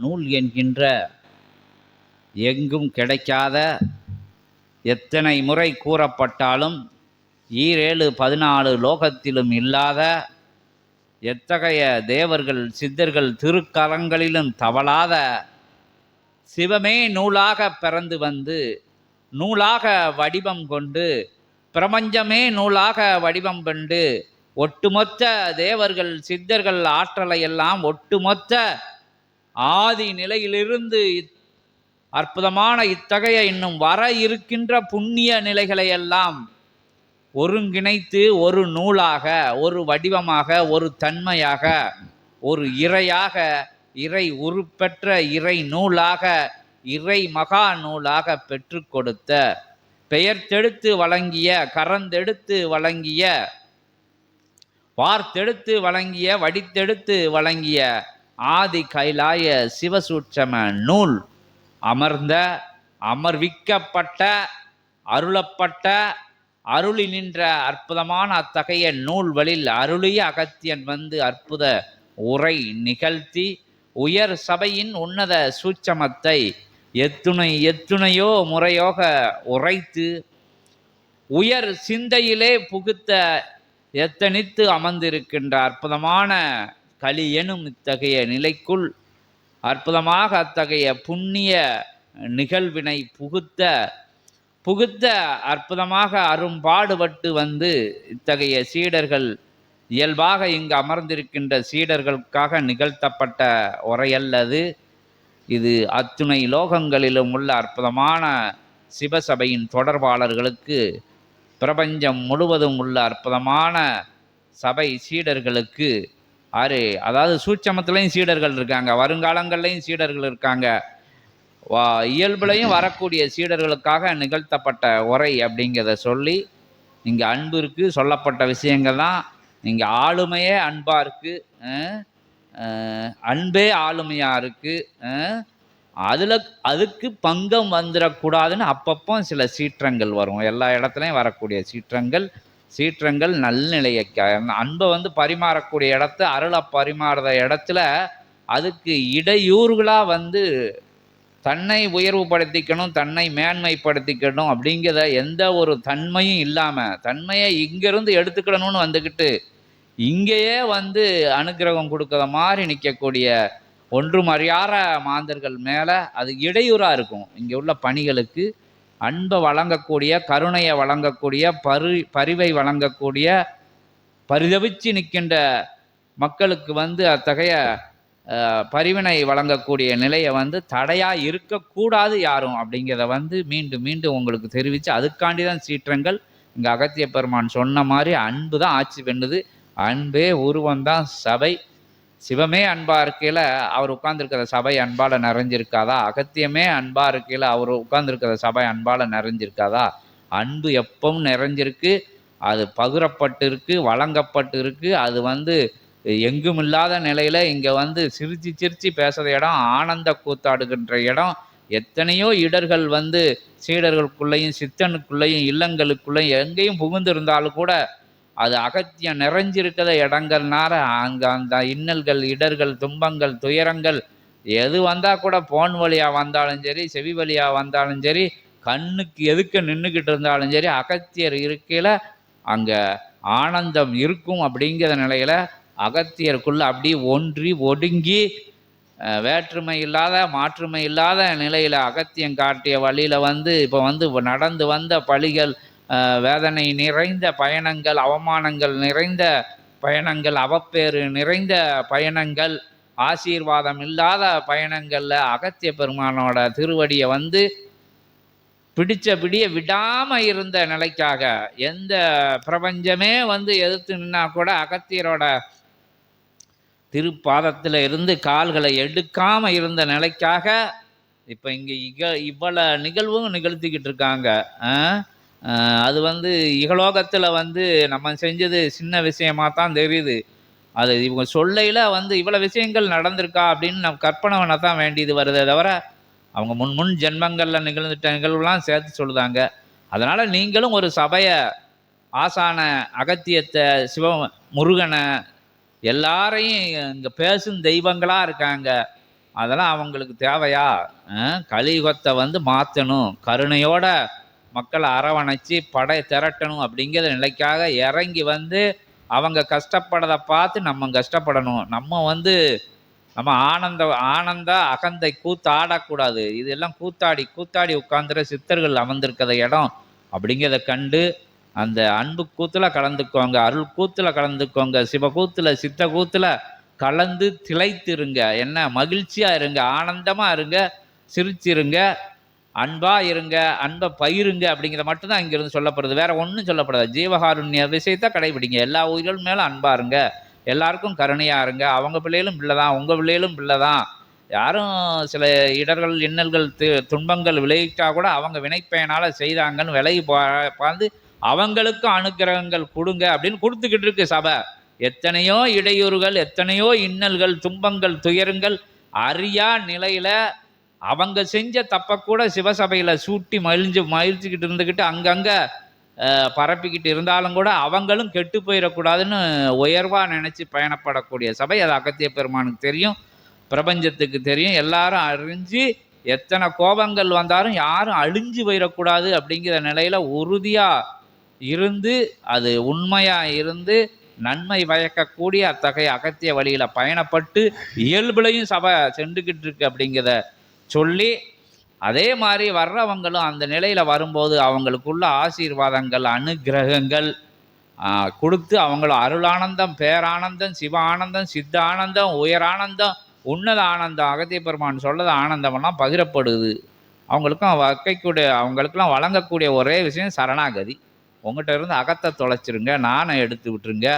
நூல் என்கின்ற எங்கும் கிடைக்காத எத்தனை முறை கூறப்பட்டாலும் ஈரேழு பதினாலு லோகத்திலும் இல்லாத எத்தகைய தேவர்கள் சித்தர்கள் திருக்கரங்களிலும் தவளாத சிவமே நூலாக பிறந்து வந்து நூலாக வடிவம் கொண்டு பிரபஞ்சமே நூலாக வடிவம் கொண்டு ஒட்டுமொத்த தேவர்கள் சித்தர்கள் ஆற்றலை எல்லாம் ஒட்டுமொத்த ஆதி நிலையிலிருந்து இத்- அற்புதமான இத்தகைய இன்னும் வர இருக்கின்ற புண்ணிய நிலைகளை எல்லாம் ஒருங்கிணைத்து ஒரு நூலாக ஒரு வடிவமாக ஒரு தன்மையாக ஒரு இறையாக இறை உருப்பெற்ற இறை நூலாக இறை மகா நூலாக பெற்று கொடுத்த பெயர்த்தெடுத்து வழங்கிய கரந்தெடுத்து வழங்கிய வார்த்தெடுத்து வழங்கிய வடித்தெடுத்து வழங்கிய ஆதி கைலாய சிவசூட்சம நூல். அமர்ந்த அமர்விக்கப்பட்ட அருளப்பட்ட அருளி நின்ற அற்புதமான அத்தகைய நூல்களில் அருளிய அகத்தியன் வந்து அற்புத உரை நிகழ்த்தி உயர் சபையின் உன்னத சூட்சமத்தை எத்துணை எத்துணையோ முறையோக உரைத்து உயர் சிந்தையிலே புகுத்த எத்தனித்து அமர்ந்திருக்கின்ற அற்புதமான களி எனும் இத்தகைய நிலைக்குள் அற்புதமாக அத்தகைய புண்ணிய நிகழ்வினை புகுத்த புகுத்த அற்புதமாக அரும்பாடுபட்டு வந்து இத்தகைய சீடர்கள் இயல்பாக இங்கு அமர்ந்திருக்கின்ற சீடர்களுக்காக நிகழ்த்தப்பட்ட உரையல்லது. இது அத்துணை லோகங்களிலும் உள்ள அற்புதமான சிவசபையின் தொடர்பாளர்களுக்கு பிரபஞ்சம் முழுவதும் உள்ள அற்புதமான சபை சீடர்களுக்கு ஆறு. அதாவது சூட்சமத்துலேயும் சீடர்கள் இருக்காங்க. வருங்காலங்கள்லையும் சீடர்கள் இருக்காங்க. வா இயல்புலையும் வரக்கூடிய சீடர்களுக்காக நிகழ்த்தப்பட்ட உரை அப்படிங்கிறத சொல்லி இங்கே அன்பு இருக்குது சொல்லப்பட்ட விஷயங்கள் தான். இங்கே ஆளுமையே அன்பாக இருக்குது அன்பே ஆளுமையாக இருக்குது அதில் அதுக்கு பங்கம் வந்துடக்கூடாதுன்னு அப்பப்போ சில சீற்றங்கள் வரும். எல்லா இடத்துலையும் வரக்கூடிய சீற்றங்கள் சீற்றங்கள் நல்நிலையை க- அன்பை வந்து பரிமாறக்கூடிய இடத்த அருளை பரிமாறுற இடத்துல அதுக்கு இடையூறுகளாக வந்து தன்னை உயர்வுபடுத்திக்கணும் தன்னை மேன்மைப்படுத்திக்கணும் அப்படிங்கிற எந்த ஒரு தன்மையும் இல்லாமல் தன்மையை இங்கேருந்து எடுத்துக்கிடணும்னு வந்துக்கிட்டு இங்கேயே வந்து அனுக்கிரகம் கொடுக்குற மாதிரி நிற்கக்கூடிய ஒன்று அறியாத மாந்தர்கள் மேலே அது இடையூறாக இருக்கும். இங்கே உள்ள பணிகளுக்கு அன்பை வழங்கக்கூடிய கருணையை வழங்கக்கூடிய பரு பரிவை வழங்கக்கூடிய பரிதவிச்சு நிற்கின்ற மக்களுக்கு வந்து அத்தகைய பரிவினை வழங்கக்கூடிய நிலையை வந்து தடையாக இருக்கக்கூடாது யாரும் அப்படிங்கிறத வந்து மீண்டும் மீண்டும் உங்களுக்கு தெரிவித்து அதுக்காண்டி தான் சீற்றங்கள். இங்கே அகத்திய பெருமான் சொன்ன மாதிரி அன்பு தான் ஆட்சி பண்ணுது. அன்பே உருவம் தான் சபை. சிவமே அன்பா இருக்கையில் அவர் உட்கார்ந்துருக்கிற சபை அன்பால நிறைஞ்சிருக்காதா? அகத்தியமே அன்பா இருக்கையில் அவர் உட்கார்ந்துருக்கிற சபை அன்பால நிறைஞ்சிருக்காதா? அன்பு எப்பவும் நிறைஞ்சிருக்கு. அது பகிரப்பட்டு இருக்கு வழங்கப்பட்டு இருக்கு அது வந்து எங்கும் இல்லாத நிலையில இங்க வந்து சிரிச்சு சிரிச்சு பேசுகிற இடம் ஆனந்த கூத்தாடுகின்ற இடம். எத்தனையோ இடர்கள் வந்து சீடர்களுக்குள்ளேயும் சித்தனுக்குள்ளேயும் இல்லங்களுக்குள்ளேயும் எங்கேயும் புகுந்திருந்தாலும் கூட அது அகத்தியம் நிறைஞ்சிருக்கிற இடங்கள்னால அங்கே அந்த இன்னல்கள் இடர்கள் துன்பங்கள் துயரங்கள் எது வந்தால் கூட போன் வழியாக வந்தாலும் சரி செவி வழியாக வந்தாலும் சரி கண்ணுக்கு எதுக்கு நின்றுக்கிட்டு இருந்தாலும் சரி அகத்தியர் இருக்கையில் அங்கே ஆனந்தம் இருக்கும் அப்படிங்கிற நிலையில் அகத்தியருக்குள்ள அப்படியே ஒன்றி ஒடுங்கி வேற்றுமை இல்லாத மாற்றுமை இல்லாத நிலையில் அகத்தியம் காட்டிய வழியில் வந்து இப்போ வந்து நடந்து வந்த பழிகள் வேதனை நிறைந்த பயணங்கள் அவமானங்கள் நிறைந்த பயணங்கள் அவப்பேறு நிறைந்த பயணங்கள் ஆசீர்வாதம் இல்லாத பயணங்களில் அகத்திய பெருமானோட திருவடியை வந்து பிடிச்ச பிடிய விடாமல் இருந்த நிலைக்காக எந்த பிரபஞ்சமே வந்து எதிர்த்து நின்னா கூட அகத்தியரோட திருப்பாதத்தில் இருந்து கால்களை எடுக்காமல் இருந்த நிலைக்காக இப்போ இங்கே இக இவ்வளோ நிகழ்வும் நிகழ்த்திக்கிட்டு இருக்காங்க. ஆ, அது வந்து இகலோகத்தில் வந்து நம்ம செஞ்சது சின்ன விஷயமா தான் தெரியுது. அது இவங்க சொல்லையில் வந்து இவ்வளோ விஷயங்கள் நடந்திருக்கா அப்படின்னு நம்ம கற்பனை பண்ண தான் வேண்டியது வருதே தவிர அவங்க முன் முன் ஜென்மங்களில் நிகழ்ந்துட்ட நிகழ்வுலாம் சேர்த்து சொல்லுதாங்க. அதனால் நீங்களும் ஒரு சபையை ஆசான அகத்தியத்தை சிவ முருகனை எல்லாரையும் இங்கே பேசும் தெய்வங்களாக இருக்காங்க. அதெல்லாம் அவங்களுக்கு தேவையா? கலியுகத்தை வந்து மாற்றணும் கருணையோட மக்களை அரவணைச்சு படை திரட்டணும் அப்படிங்கிற நிலைக்காக இறங்கி வந்து அவங்க கஷ்டப்படுறதை பார்த்து நம்ம கஷ்டப்படணும். நம்ம வந்து நம்ம ஆனந்த ஆனந்த அகந்தை கூத்தாடக்கூடாது. இதெல்லாம் கூத்தாடி கூத்தாடி உட்கார்ந்துற சித்தர்கள் அமர்ந்திருக்கிற இடம் அப்படிங்கிறத கண்டு அந்த அன்பு கூத்தில் கலந்துக்கோங்க அருள் கூத்தில் கலந்துக்கோங்க சிவ கூத்தில் சித்த கூத்தில் கலந்து திளைத்திருங்க. என்ன? மகிழ்ச்சியாக இருங்க ஆனந்தமாக இருங்க சிரிச்சிருங்க. அன்பா இருங்க அன்பை பயிருங்க அப்படிங்கிறத மட்டும்தான் இங்கிருந்து சொல்லப்படுது. வேற ஒன்றும் சொல்லப்படாது. ஜீவகாருண்ய விஷயத்தை கடைபிடிங்க. எல்லா உயிர்கள் மேலும் அன்பா இருங்க. எல்லாருக்கும் கருணையா இருங்க. அவங்க பிள்ளைகளும் பிள்ளை தான் உங்க பிள்ளைகளும் பிள்ளை தான் யாரும் சில இடர்கள் இன்னல்கள் து- துன்பங்கள் விளைவிட்டா கூட அவங்க வினைப்பயனால செய்தாங்கன்னு விலகி பா- பார்த்து அவங்களுக்கும் அனுக்கிரகங்கள் கொடுங்க அப்படின்னு கொடுத்துக்கிட்டு இருக்கு சபை. எத்தனையோ இடையூறுகள் எத்தனையோ இன்னல்கள் துன்பங்கள் துயரங்கள் அறியா நிலையில அவங்க செஞ்ச தப்பை கூட சிவசபையில சூட்டி மகிழ்ந்து மகிழ்ச்சிக்கிட்டு இருந்துக்கிட்டு அங்கங்கே பரப்பிக்கிட்டு இருந்தாலும் கூட அவங்களும் கெட்டு போயிடக்கூடாதுன்னு உயர்வாக நினச்சி பயணப்படக்கூடிய சபை. அது அகத்திய பெருமானுக்கு தெரியும் பிரபஞ்சத்துக்கு தெரியும். எல்லாரும் அறிஞ்சு எத்தனை கோபங்கள் வந்தாலும் யாரும் அழிஞ்சு போயிடக்கூடாது அப்படிங்கிற நிலையில் உறுதியாக இருந்து அது உண்மையாக இருந்து நன்மை பயக்கக்கூடிய அத்தகைய அகத்திய வழியில் பயணப்பட்டு இயல்புலையும் சபை சென்றுக்கிட்டு இருக்கு அப்படிங்கிறத சொல்லி அதே மாதிரி வர்றவங்களும் அந்த நிலையில் வரும்போது அவங்களுக்குள்ள ஆசீர்வாதங்கள் அனுக்கிரகங்கள் கொடுத்து அவங்கள அருளானந்தம் பேரானந்தம் சிவானந்தம் சித்தானந்தம் ஆனந்தம் உயரானந்தம் உன்னத ஆனந்தம் அகத்திய பெருமான் சொல்லது ஆனந்தமெல்லாம் பகிரப்படுது. அவங்களுக்கும் வக்கைக்கூடிய அவங்களுக்கெல்லாம் வழங்கக்கூடிய ஒரே விஷயம் சரணாகதி. உங்கள்கிட்ட இருந்து அகத்தை தொலைச்சிருங்க நானை எடுத்து விட்டுருங்க.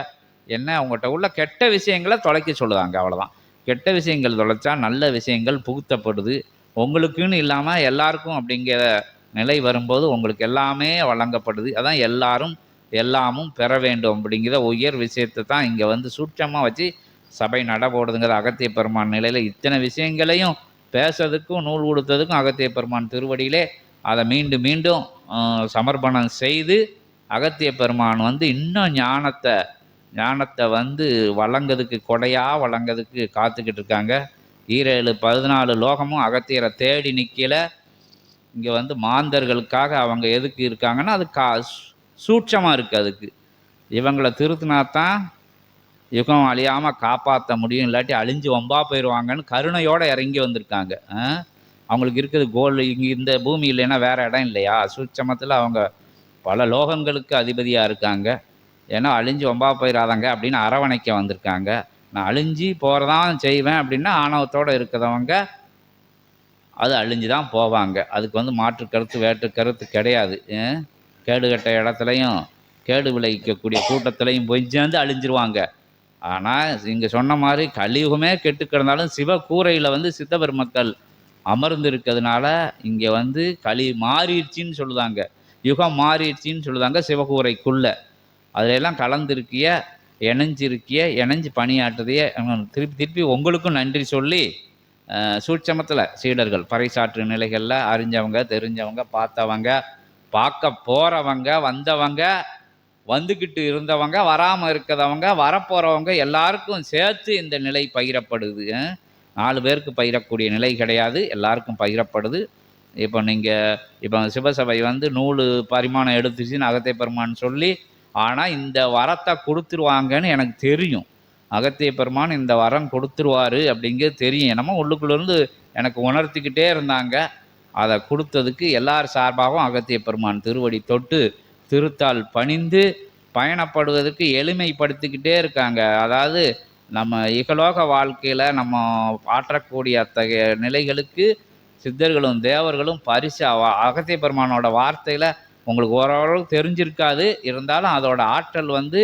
என்ன உங்கள்கிட்ட உள்ள கெட்ட விஷயங்களை தொலைக்க சொல்லுவாங்க அவ்வளோதான் கெட்ட விஷயங்கள் தொலைச்சா நல்ல விஷயங்கள் புகுத்தப்படுது. உங்களுக்குன்னு இல்லாமல் எல்லாருக்கும் அப்படிங்கிற நிலை வரும்போது உங்களுக்கு எல்லாமே வழங்கப்படுது. அதான் எல்லாரும் எல்லாமும் பெற வேண்டும் அப்படிங்கிற உயர் விஷயத்தை தான் இங்கே வந்து சூட்சமாக வச்சு சபை நடபோடுதுங்கிற அகத்திய பெருமான் நிலையில் இத்தனை விஷயங்களையும் பேசுறதுக்கும் நூல் கொடுத்ததுக்கும் அகத்திய பெருமான் திருவடியிலே அதை மீண்டும் மீண்டும் சமர்ப்பணம் செய்து அகத்திய பெருமான் வந்து இன்னும் ஞானத்தை ஞானத்தை வந்து வழங்குறதுக்கு கொடையாக வழங்குறதுக்கு காத்துக்கிட்டு இருக்காங்க. ஈரேழு பதினாலு லோகமும் அகத்தியரை தேடி நிற்கல இங்கே வந்து மாந்தர்களுக்காக அவங்க எதுக்கு இருக்காங்கன்னா அது கா சூட்சமாக இருக்குது அதுக்கு. இவங்களை திருத்தினா தான் யுகம் அழியாமல் காப்பாற்ற முடியும். இல்லாட்டி அழிஞ்சு வம்பா போயிடுவாங்கன்னு கருணையோடு இறங்கி வந்திருக்காங்க. அவங்களுக்கு இருக்குது கோல். இங்கே இந்த பூமி இல்லைன்னா வேற இடம் இல்லையா? சூட்சமத்தில் அவங்க பல லோகங்களுக்கு அதிபதியாக இருக்காங்க. ஏன்னா அழிஞ்சு வம்பா போயிடாதாங்க அப்படின்னு அரவணைக்க வந்திருக்காங்க. நான் அழிஞ்சு போகிறதான் செய்வேன் அப்படின்னா ஆணவத்தோடு இருக்கிறவங்க அது அழிஞ்சு தான் போவாங்க. அதுக்கு வந்து மாற்று கருத்து வேற்று கருத்து கிடையாது. கேடு கட்ட இடத்துலையும் கேடு விளைவிக்கக்கூடிய கூட்டத்திலையும் போய் சேர்ந்து அழிஞ்சிருவாங்க. ஆனால் இங்கே சொன்ன மாதிரி கலியுகமே கெட்டு கிடந்தாலும் சிவ கூரையில் வந்து சித்த பெருமக்கள் அமர்ந்து இருக்கிறதுனால இங்கே வந்து களி மாறிடுச்சின்னு சொல்லுதாங்க. யுகம் மாறிடுச்சின்னு சொல்லுதாங்க சிவகூரைக்குள்ளே அதிலெல்லாம் கலந்துருக்கிய கலந்திருக்கிய இணைஞ்சிருக்கிய இணைஞ்சு பணியாற்றுதைய திருப்பி திருப்பி உங்களுக்கும் நன்றி சொல்லி சூட்சமத்தில் சீடர்கள் பறைசாற்று நிலைகளில் அறிஞ்சவங்க தெரிஞ்சவங்க பார்த்தவங்க பார்க்க போகிறவங்க வந்தவங்க வந்துக்கிட்டு இருந்தவங்க வராமல் இருக்கிறவங்க வரப்போகிறவங்க எல்லாருக்கும் சேர்த்து இந்த நிலை பகிரப்படுது நாலு பேருக்கு பயிரக்கூடிய நிலை கிடையாது எல்லாருக்கும் பகிரப்படுது இப்போ நீங்கள் இப்போ சிவசபை வந்து நூலு பரிமாணம் எடுத்துச்சுன்னு அகத்தை பெருமான்னு சொல்லி ஆனால் இந்த வரத்தை கொடுத்துருவாங்கன்னு எனக்கு தெரியும். அகத்திய பெருமான் இந்த வரம் கொடுத்துருவாரு அப்படிங்கிறது தெரியும். என்னமோ உள்ளுக்குள்ளேருந்து எனக்கு உணர்த்திக்கிட்டே இருந்தாங்க. அதை கொடுத்ததுக்கு எல்லார் சார்பாகவும் அகத்திய பெருமான் திருவடி தொட்டு திருத்தால் பணிந்து பயணப்படுவதற்கு எளிமைப்படுத்திக்கிட்டே இருக்காங்க. அதாவது நம்ம இகலோக வாழ்க்கையில் நம்ம ஆற்றக்கூடிய அத்தகைய நிலைகளுக்கு சித்தர்களும் தேவர்களும் பரிசு. அகத்திய பெருமானோட வார்த்தையில் உங்களுக்கு ஓரளவுக்கு தெரிஞ்சிருக்காது. இருந்தாலும் அதோட ஆற்றல் வந்து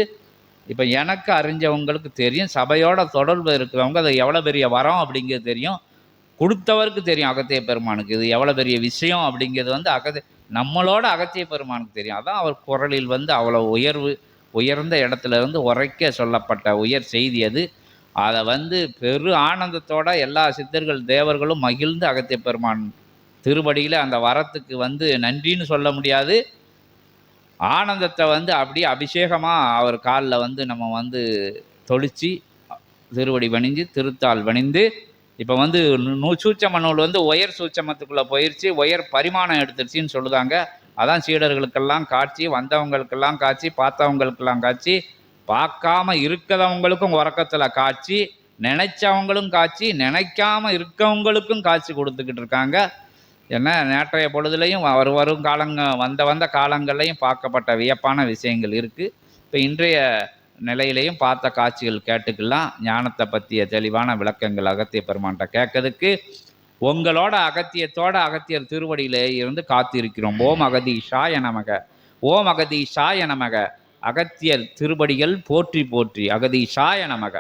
இப்போ எனக்கு அறிஞ்சவங்களுக்கு தெரியும். சபையோட தொடர்பு இருக்கிறவங்க அது எவ்வளோ பெரிய வரம் அப்படிங்கிறது தெரியும். கொடுத்தவருக்கு தெரியும் அகத்திய பெருமானுக்கு. இது எவ்வளோ பெரிய விஷயம் அப்படிங்கிறது வந்து அகத்திய நம்மளோட அகத்திய பெருமானுக்கு தெரியும். அதான் அவர் குரலில் வந்து அவ்வளோ உயர்வு உயர்ந்த இடத்துல இருந்து உரைக்க சொல்லப்பட்ட உயர் செய்தி அது. அதை வந்து பெரு ஆனந்தத்தோட எல்லா சித்தர்கள் தேவர்களும் மகிழ்ந்து அகத்திய பெருமான் திருவடியில் அந்த வரத்துக்கு வந்து நன்றின்னு சொல்ல முடியாது. ஆனந்தத்தை வந்து அப்படியே அபிஷேகமாக அவர் காலில் வந்து நம்ம வந்து தொளிச்சு திருவடி பணிஞ்சு திருத்தால் பணிந்து இப்போ வந்து நூ சூச்சம நூல் வந்து உயர் சூச்சமத்துக்குள்ளே போயிடுச்சு உயர் பரிமாணம் எடுத்துருச்சுன்னு சொல்லுதாங்க. அதான் சீடர்களுக்கெல்லாம் காட்சி வந்தவங்களுக்கெல்லாம் காட்சி பார்த்தவங்களுக்கெல்லாம் காட்சி பார்க்காம இருக்கிறவங்களுக்கும் உறக்கத்தில் காட்சி நினைச்சவங்களும் காட்சி நினைக்காம இருக்கவங்களுக்கும் காட்சி கொடுத்துக்கிட்டு இருக்காங்க. ஏன்னா நேற்றைய பொழுதுலையும் வரும் வரும் காலங்க வந்த வந்த காலங்கள்லையும் பார்க்கப்பட்ட வியப்பான விஷயங்கள் இருக்குது இப்போ இன்றைய நிலையிலையும் பார்த்த காட்சிகள் கேட்டுக்கலாம். ஞானத்தை பற்றிய தெளிவான விளக்கங்கள் அகத்திய பெருமான்கிட்ட கேட்கறதுக்கு உங்களோட அகத்தியத்தோட அகத்தியர் திருவடியிலே இருந்து காத்திருக்கிறோம். ஓம் அகதீஷாய நமக. ஓம் அகதீஷாய நமக. அகத்தியர் திருவடிகள் போற்றி போற்றி. அகதீஷாய நமக.